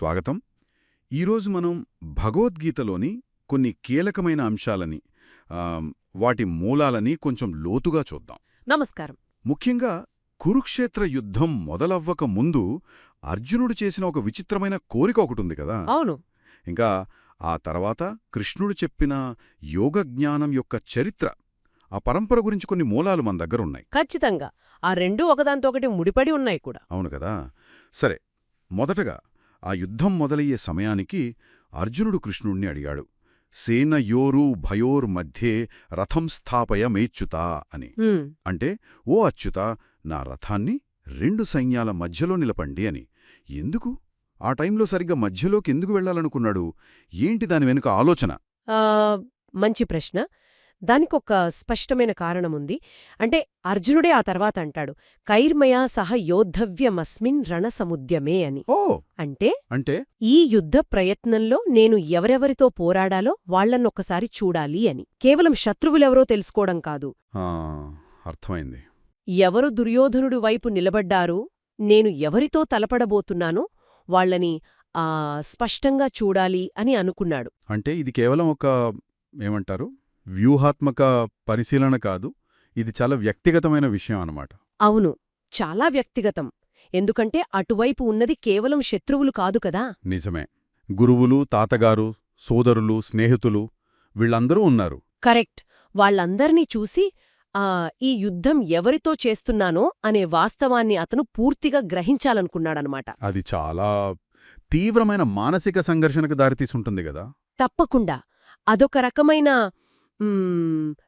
స్వాగతం. ఈరోజు మనం భగవద్గీతలోని కొన్ని కీలకమైన అంశాలని వాటి మూలాలని కొంచెం లోతుగా చూద్దాం. నమస్కారం. ముఖ్యంగా కురుక్షేత్ర యుద్ధం మొదలవ్వక ముందు అర్జునుడు చేసిన ఒక విచిత్రమైన కోరిక ఒకటుంది కదా? అవును. ఇంకా ఆ తర్వాత కృష్ణుడు చెప్పిన యోగ జ్ఞానం యొక్క చరిత్ర ఆ పరంపర గురించి కొన్ని మూలాలు మన దగ్గరున్నాయి ఖచ్చితంగా. ఆ రెండు ఒకదాంతో ఒకటి ముడిపడి ఉన్నాయి కూడా. అవును కదా? సరే మొదటగా ఆ యుద్ధం మొదలయ్యే సమయానికి అర్జునుడు కృష్ణుణ్ణి అడిగాడు సేనయోరు భయోర్ మధ్యే రథం స్థాపయ మేచ్యుతా అని. అంటే ఓ అచ్యుత నా రథాన్ని రెండు సైన్యాల మధ్యలో నిలపండి అని. ఎందుకు? ఆ టైంలో సరిగ్గా మధ్యలోకి ఎందుకు వెళ్ళాలనుకున్నాడు ఏంటి దాని వెనుక ఆలోచన? మంచి ప్రశ్న. దానికొక స్పష్టమైన కారణముంది. అంటే అర్జునుడే ఆ తర్వాత అంటాడు కైర్మయా సహ యోద్ధవ్యమస్మిన్ రణసముద్యమే అని. అంటే అంటే? ఈ యుద్ధ ప్రయత్నంలో నేను ఎవరెవరితో పోరాడాలో వాళ్ళన్నొక్కసారి చూడాలి అని. కేవలం శత్రువులెవరో తెలుసుకోవడం కాదు. ఆ, అర్థమైంది. ఎవరు దుర్యోధనుడు వైపు నిలబడ్డారు నేను ఎవరితో తలపడబోతున్నానో వాళ్ళని ఆ స్పష్టంగా చూడాలి అని అనుకున్నాడు. అంటే ఇది కేవలం ఒక ఏమంటారు? వ్యూహాత్మక పరిశీలన కాదు ఇది చాలా వ్యక్తిగతమైన విషయం అన్నమాట. అవును చాలా వ్యక్తిగతం. ఎందుకంటే అటువైపు ఉన్నది కేవలం శత్రువులు కాదు కదా? నిజమే. గురువులు తాతగారు సోదరులు స్నేహితులు వీళ్ళందరూ ఉన్నారు. కరెక్ట్. వాళ్ళందర్నీ చూసి ఆ ఈ యుద్ధం ఎవరితో చేస్తున్నానో అనే వాస్తవాన్ని అతను పూర్తిగా గ్రహించాలనుకున్నాడనమాట అది చాలా తీవ్రమైన మానసిక సంఘర్షణకు దారితీసుంటుంది కదా? తప్పకుండా. అదొక రకమైన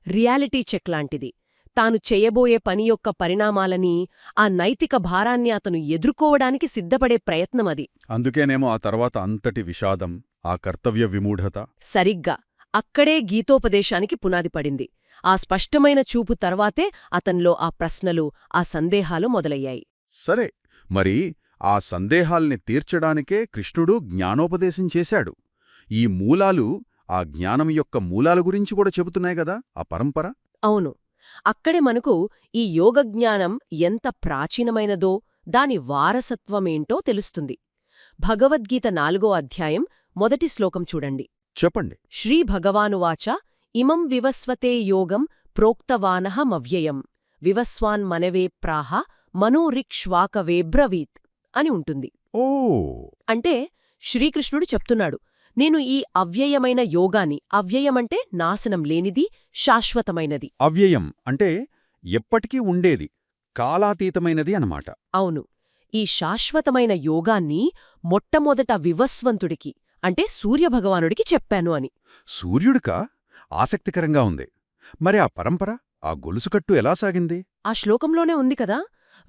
రియాలిటీ చెక్ లాంటిది. తాను చేయబోయే పని యొక్క పరిణామాలని ఆ నైతిక భారాన్ని అతను ఎదుర్కోవడానికి సిద్ధపడే ప్రయత్నం అది. అందుకేనేమో ఆ తర్వాత అంతటి విషాదం ఆ కర్తవ్య విమూఢత. సరిగ్గా అక్కడే గీతోపదేశానికి పునాది పడింది. ఆ స్పష్టమైన చూపు తర్వాతే అతన్లో ఆ ప్రశ్నలు ఆ సందేహాలు మొదలయ్యాయి. సరే మరి ఆ సందేహాల్ని తీర్చడానికే కృష్ణుడు జ్ఞానోపదేశం చేశాడు. ఈ మూలాలు ఆ జ్ఞానం యొక్క మూలాల గురించి కూడా చెబుతున్నాయి కదా ఆ పరంపర? అవును. అక్కడే మనకు ఈ యోగజ్ఞానం ఎంత ప్రాచీనమైనదో దాని వారసత్వమేంటో తెలుస్తుంది. భగవద్గీత నాలుగో అధ్యాయం మొదటి శ్లోకం చూడండి. చెప్పండి. శ్రీభగవానువాచ ఇమం వివస్వతే యోగం ప్రోక్తవానహమవ్యయం వివస్వాన్ మనవే ప్రాహ మనోరిక్ష్వాకవేబ్రవీత్ అని ఉంటుంది. ఓ! అంటే శ్రీకృష్ణుడు చెప్తున్నాడు నేను ఈ అవ్యయమైన యోగాని అవ్యయమంటే నాశనం లేనిది శాశ్వతమైనది. అవ్యయం అంటే ఎప్పటికీ ఉండేది కాలాతీతమైనది అన్నమాట. అవును. ఈ శాశ్వతమైన యోగాన్ని మొట్టమొదట వివస్వంతుడికి అంటే సూర్యభగవానుడికి చెప్పాను అని. సూర్యుడికా? ఆసక్తికరంగా ఉంది. మరి ఆ పరంపర ఆ గొలుసుకట్టు ఎలా సాగింది? ఆ శ్లోకంలోనే ఉంది కదా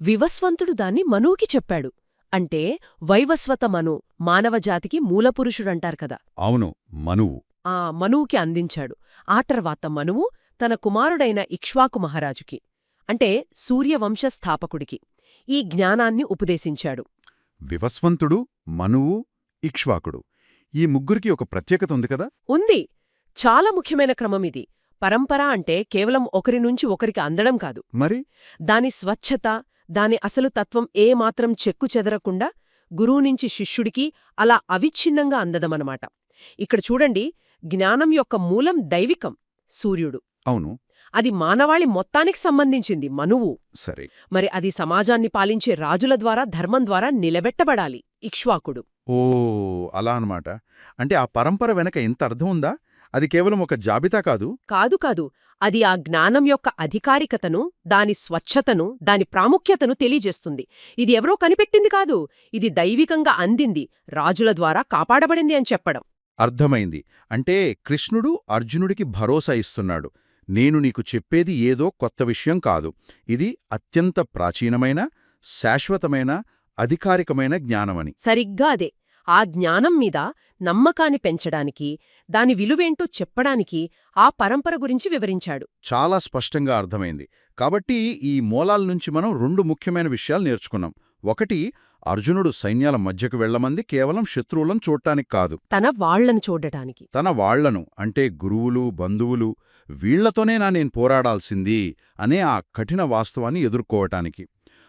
వివస్వంతుడు దాన్ని మనువుకి చెప్పాడు. అంటే వైవస్వత మను మానవజాతికి మూలపురుషుడంటారు కదా. అవును మనువు. ఆ మనువుకి అందించాడు. ఆ తర్వాత మనువు తన కుమారుడైన ఇక్ష్వాకు మహారాజుకి అంటే సూర్యవంశస్థాపకుడికి ఈ జ్ఞానాన్ని ఉపదేశించాడు. వివస్వంతుడు మనువు ఇక్ష్వాకుడు. ఈ ముగ్గురికి ఒక ప్రత్యేకత ఉంది కదా? ఉంది. చాలా ముఖ్యమైన క్రమం ఇది. పరంపర అంటే కేవలం ఒకరి నుంచి ఒకరికి అందడం కాదు. మరి? దాని స్వచ్ఛత దాని అసలు తత్వం ఏ మాత్రం చెక్కు చెదరకుండా గురువు నుంచి శిష్యుడికి అలా అవిచ్ఛిన్నంగా అందదమనమాట. ఇక్కడ చూడండి జ్ఞానం యొక్క మూలం దైవికం సూర్యుడు. అవును. అది మానవాళి మొత్తానికి సంబంధించింది మనువు. సరే. మరి అది సమాజాన్ని పాలించే రాజుల ద్వారా ధర్మం ద్వారా నిలబెట్టబడాలి ఇక్ష్వాకుడు. ఓ అలా అన్నమాట. అంటే ఆ పరంపర వెనక ఎంత అర్థం ఉందా? అది కేవలం ఒక జాబితా కాదు? కాదు కాదు. అది ఆ జ్ఞానం యొక్క అధికారికతను దాని స్వచ్ఛతను దాని ప్రాముఖ్యతను తెలియజేస్తుంది. ఇది ఎవరో కనిపెట్టింది కాదు. ఇది దైవికంగా అందింది. రాజుల ద్వారా కాపాడబడింది అని చెప్పడం. అర్థమైంది. అంటే కృష్ణుడు అర్జునుడికి భరోసా ఇస్తున్నాడు. నేను నీకు చెప్పేది ఏదో కొత్త విషయం కాదు. ఇది అత్యంత ప్రాచీనమైన శాశ్వతమైన అధికారికమైన జ్ఞానమని. సరిగ్గా అదే. ఆ జ్ఞానం మీద నమ్మకాన్ని పెంచడానికి దాని విలువేంటో చెప్పడానికి ఆ పరంపర గురించి వివరించాడు. చాలా స్పష్టంగా అర్థమైంది. కాబట్టి ఈ మూలాల నుంచి మనం రెండు ముఖ్యమైన విషయాలు నేర్చుకున్నాం. ఒకటి అర్జునుడు సైన్యాల మధ్యకు వెళ్ళమంది కేవలం శత్రువులను చూడటానికి కాదు. తన వాళ్ళను చూడటానికి. తన వాళ్ళను అంటే గురువులు బంధువులు వీళ్ళతోనే నా నేను పోరాడాల్సింది అనే ఆ కఠిన వాస్తవాన్ని ఎదుర్కోవటానికి.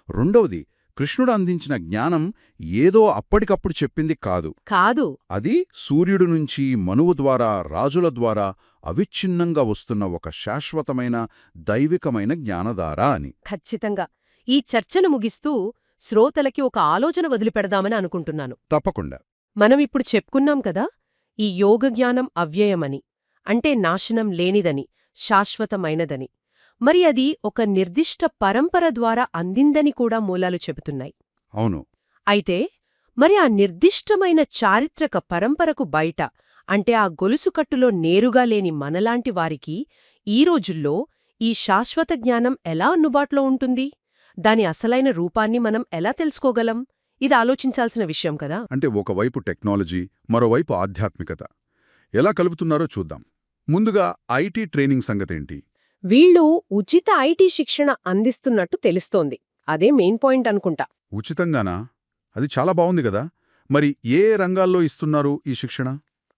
రెండవది కృష్ణుడు అందించిన జ్ఞానం ఏదో అప్పటికప్పుడు చెప్పింది కాదు. కాదు. అది సూర్యుడు నుంచి మనువు ద్వారా రాజుల ద్వారా అవిచ్ఛిన్నంగా వస్తున్న ఒక శాశ్వతమైన దైవికమైన జ్ఞానధార అని. ఖచ్చితంగా. ఈ చర్చను ముగిస్తూ శ్రోతలకి ఒక ఆలోచన వదిలిపెడదామని అనుకుంటున్నాను. తప్పకుండా. మనం ఇప్పుడు చెప్పుకున్నాం కదా ఈ యోగ జ్ఞానం అవ్యయమని అంటే నాశనం లేనిదని శాశ్వతమైనదని. మరి అది ఒక నిర్దిష్ట పరంపర ద్వారా అందిందని కూడా మూలాలు చెబుతున్నాయి. అవును. అయితే మరి ఆ నిర్దిష్టమైన చారిత్రక పరంపరకు బయట అంటే ఆ గొలుసుకట్టులో నేరుగా లేని మనలాంటి వారికి ఈ రోజుల్లో ఈ శాశ్వత జ్ఞానం ఎలా అందుబాటులో ఉంటుంది? దాని అసలైన రూపాన్ని మనం ఎలా తెలుసుకోగలం? ఇది ఆలోచించాల్సిన విషయం కదా. అంటే ఒకవైపు టెక్నాలజీ మరోవైపు ఆధ్యాత్మికత. ఎలా కలుపుతున్నారో చూద్దాం. ముందుగా ఐటీ ట్రైనింగ్ సంగతేంటి? వీళ్ళు ఉచిత ఐటీ శిక్షణ అందిస్తున్నట్టు తెలుస్తోంది. అదే మెయిన్ పాయింట్ అనుకుంటా. ఉచితంగానా? అది చాలా బావుంది కదా. మరి ఏ రంగాల్లో ఇస్తున్నారు ఈ శిక్షణ?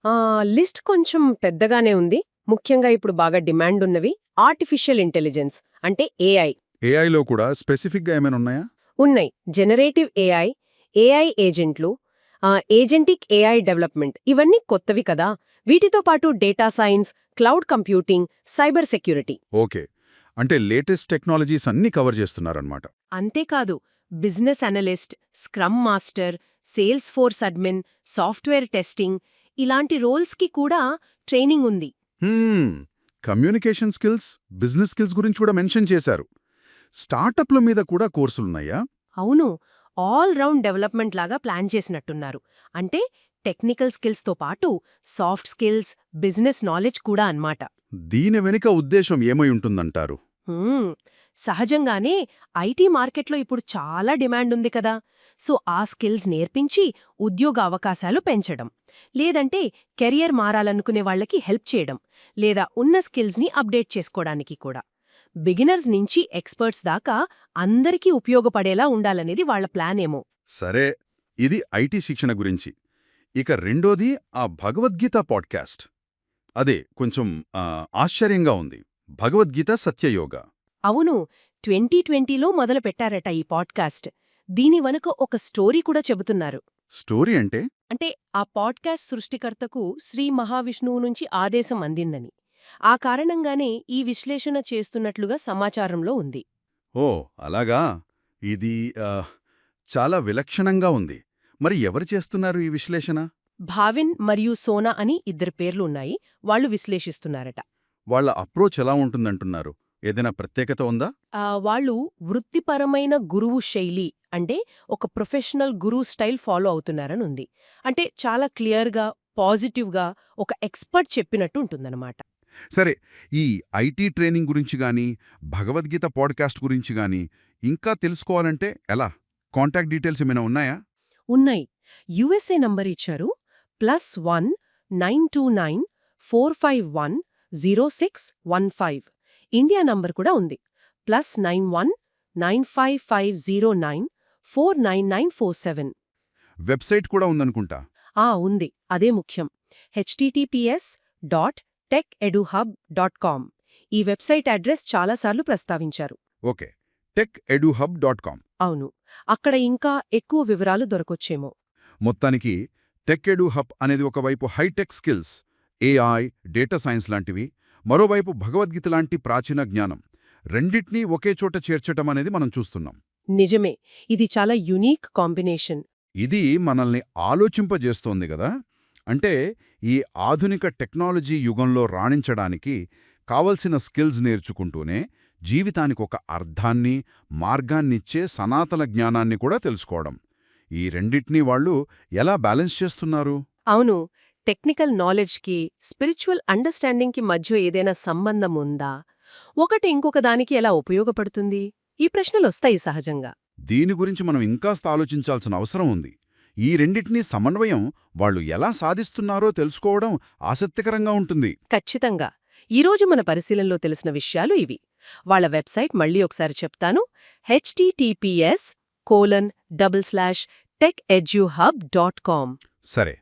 ఆ లిస్ట్ కొంచెం పెద్దగానే ఉంది. ముఖ్యంగా ఇప్పుడు బాగా డిమాండ్ ఉన్నవి ఆర్టిఫిషియల్ ఇంటెలిజెన్స్ అంటే ఏఐ ఏఐలో కూడా స్పెసిఫిక్గా ఏమైనా ఉన్నాయా? ఉన్నాయి. జనరేటివ్ ఏఐ ఏఐ ఏజెంట్లు ఏజెంటిక్ ఏఐ డెవలప్మెంట్. ఇవన్నీ కొత్తవి కదా. వీటితో పాటు data science cloud computing cyber security. Okay. అంటే లేటెస్ట్ టెక్నాలజీస్ అన్నీ కవర్ చేస్తున్నారన్నమాట. అంతేకాదు business analyst scrum master Salesforce admin software testing ఇలాంటి రోల్స్కి కూడా ట్రైనింగ్ ఉంది. హ్మ్, కమ్యూనికేషన్ స్కిల్స్ బిజినెస్ స్కిల్స్ గురించి కూడా మెన్షన్ చేశారు. స్టార్టప్ల మీద కూడా కోర్సులున్నాయా? అవును. ఆల్ రౌండ్ డెవలప్మెంట్ లాగా ప్లాన్ చేసినట్టున్నారు. అంటే టెక్నికల్ స్కిల్స్తో పాటు సాఫ్ట్ స్కిల్స్ బిజినెస్ నాలెడ్జ్ కూడా అన్నమాట. దీని వెనుక ఉద్దేశం ఏమై ఉంటుందంటారు? హ్మ్, సహజంగానే ఐటీ మార్కెట్లో ఇప్పుడు చాలా డిమాండ్ ఉంది కదా. సో ఆ స్కిల్స్ నేర్పించి ఉద్యోగ అవకాశాలు పెంచడం. లేదంటే కెరియర్ మారాలనుకునే వాళ్ళకి హెల్ప్ చేయడం. లేదా ఉన్న స్కిల్స్ని అప్డేట్ చేసుకోవడానికి కూడా. బిగినర్స్ నుంచి ఎక్స్పర్ట్స్ దాకా అందరికీ ఉపయోగపడేలా ఉండాలనేది వాళ్ళ ప్లాన్ ఏమో సరే ఇది ఐటీ శిక్షణ గురించి. ఇక రెండోది ఆ భగవద్గీత పాడ్కాస్ట్. అదే కొంచెం ఆశ్చర్యంగా ఉంది. భగవద్గీత సత్యయోగ. అవును ట్వంటీ ట్వంటీలో మొదలు పెట్టారట ఈ పాడ్కాస్ట్. దీని వెనుక ఒక స్టోరీ కూడా చెబుతున్నారు. స్టోరీ అంటే? అంటే ఆ పాడ్కాస్ట్ సృష్టికర్తకు శ్రీ మహావిష్ణువు నుంచి ఆదేశం అందిందని. ఆ కారణంగానే ఈ విశ్లేషణ చేస్తున్నట్లుగా సమాచారంలో ఉంది. ఓ అలాగా? ఇది చాలా విలక్షణంగా ఉంది. మరి ఎవరు చేస్తున్నారు ఈ విశ్లేషణ? భావిన్ మరియు సోనా అని ఇద్దరు పేర్లు ఉన్నాయి. వాళ్ళు విశ్లేషిస్తున్నారట. వాళ్ళ అప్రోచ్ ఎలా ఉంటుందంటున్నారు? ఏదైనా ప్రత్యేకత ఉందా? వాళ్ళు వృత్తిపరమైన గురువు శైలి అంటే ఒక ప్రొఫెషనల్ గురువు స్టైల్ ఫాలో అవుతున్నారని ఉంది. అంటే చాలా క్లియర్గా పాజిటివ్గా ఒక ఎక్స్పర్ట్ చెప్పినట్టు ఉంటుందన్నమాట. సరే ఈ ఐటీ ట్రైనింగ్ గురించి గాని భగవద్గీత పాడ్కాస్ట్ గురించి గాని ఇంకా తెలుసుకోవాలంటే ఎలా? కాంటాక్ట్ డీటెయిల్స్ ఏమైనా ఉన్నాయా? ఉన్నాయి. యుఎస్ఏ నంబర్ ఇచ్చారు. Plus one nine two nine four five one zero six one five. India number కూడా ఉంది. Plus nine one nine five five zero nine four nine nine four seven. Website కూడా ఉందనుకుంటా? ఆ ఉంది. అదే ముఖ్యం. HTTPS dot tech Eduhub dot com ఈ website address చాలాసార్లు ప్రస్తావించారు. Okay. Tech Eduhub dot com అవును. అక్కడ ఇంకా ఎక్కువ వివరాలు దొరకొచ్చేమో. మొత్తానికి టెక్ ఎడు హబ్ అనేది ఒకవైపు hi tech skills AI data science లాంటివి మరోవైపు భగవద్గీత లాంటి ప్రాచీన జ్ఞానం. రెండిట్నీ ఒకే చోట చేర్చటం అనేది మనం చూస్తున్నాం. నిజమే. ఇది చాలా యునీక్ కాంబినేషన్. ఇది మనల్ని ఆలోచింపజేస్తోంది గదా. అంటే ఈ ఆధునిక టెక్నాలజీ యుగంలో రాణించడానికి కావలసిన స్కిల్స్ నేర్చుకుంటూనే జీవితానికి ఒక అర్థాన్ని మార్గాన్నిచ్చే సనాతన జ్ఞానాన్ని కూడా తెలుసుకోవడం. ఈ రెండిట్నీ వాళ్ళు ఎలా బ్యాలెన్స్ చేస్తున్నారు? అవును. టెక్నికల్ నాలెడ్జ్కి స్పిరిచువల్ అండర్స్టాండింగ్కి మధ్య ఏదైనా సంబంధం ఉందా? ఒకటి ఇంకొక దానికి ఎలా ఉపయోగపడుతుంది? ఈ ప్రశ్నలొస్తాయి సహజంగా. దీని గురించి మనం ఇంకాస్త ఆలోచించాల్సిన అవసరం ఉంది. ఈ రెండిటినీ సమన్వయం వాళ్ళు ఎలా సాధిస్తున్నారో తెలుసుకోవడం ఆసక్తికరంగా ఉంటుంది. ఖచ్చితంగా. ఈరోజు మన పరిశీలనలో తెలిసిన విషయాలు ఇవి. వాళ్ళ వెబ్సైట్ మళ్ళీ ఒకసారి చెప్తాను. HTTPS colon double slash tech Eduhub dot com. సరే.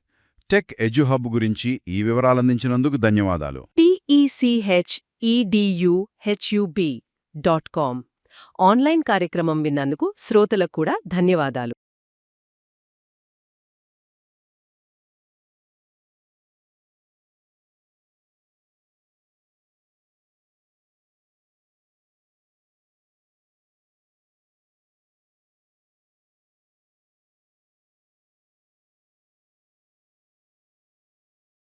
టెక్ ఎడ్యుహబ్ గురించి ఈ వివరాలందించినందుకు ధన్యవాదాలు. టిఈసిహెచ్ఈడియుహెచ్యుబి డాట్ కామ్. ఆన్లైన్ కార్యక్రమం విన్నందుకు శ్రోతలకు కూడా ధన్యవాదాలు.